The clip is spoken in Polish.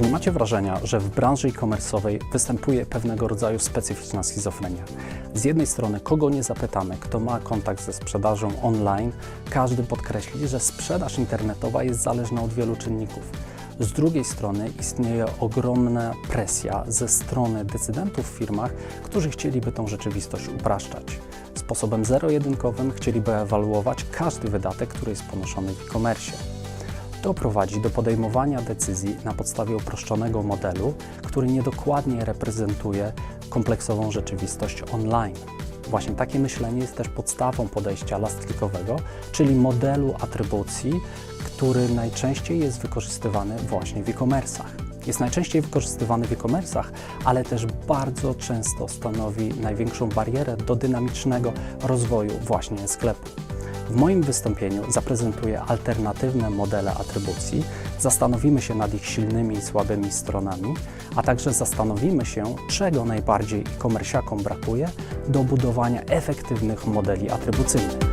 Czy nie macie wrażenia, że w branży e-commerce'owej występuje pewnego rodzaju specyficzna schizofrenia? Z jednej strony, kogo nie zapytamy, kto ma kontakt ze sprzedażą online, każdy podkreśli, że sprzedaż internetowa jest zależna od wielu czynników. Z drugiej strony istnieje ogromna presja ze strony decydentów w firmach, którzy chcieliby tą rzeczywistość upraszczać. Sposobem zero-jedynkowym chcieliby ewaluować każdy wydatek, który jest ponoszony w e-commerce. To prowadzi do podejmowania decyzji na podstawie uproszczonego modelu, który niedokładnie reprezentuje kompleksową rzeczywistość online. Właśnie takie myślenie jest też podstawą podejścia last-clickowego, czyli modelu atrybucji, który najczęściej jest wykorzystywany właśnie w e-commerce'ach. Jest najczęściej wykorzystywany w e-commerce'ach, ale też bardzo często stanowi największą barierę do dynamicznego rozwoju właśnie sklepu. W moim wystąpieniu zaprezentuję alternatywne modele atrybucji, zastanowimy się nad ich silnymi i słabymi stronami, a także zastanowimy się, czego najbardziej e-commerciakom brakuje do budowania efektywnych modeli atrybucyjnych.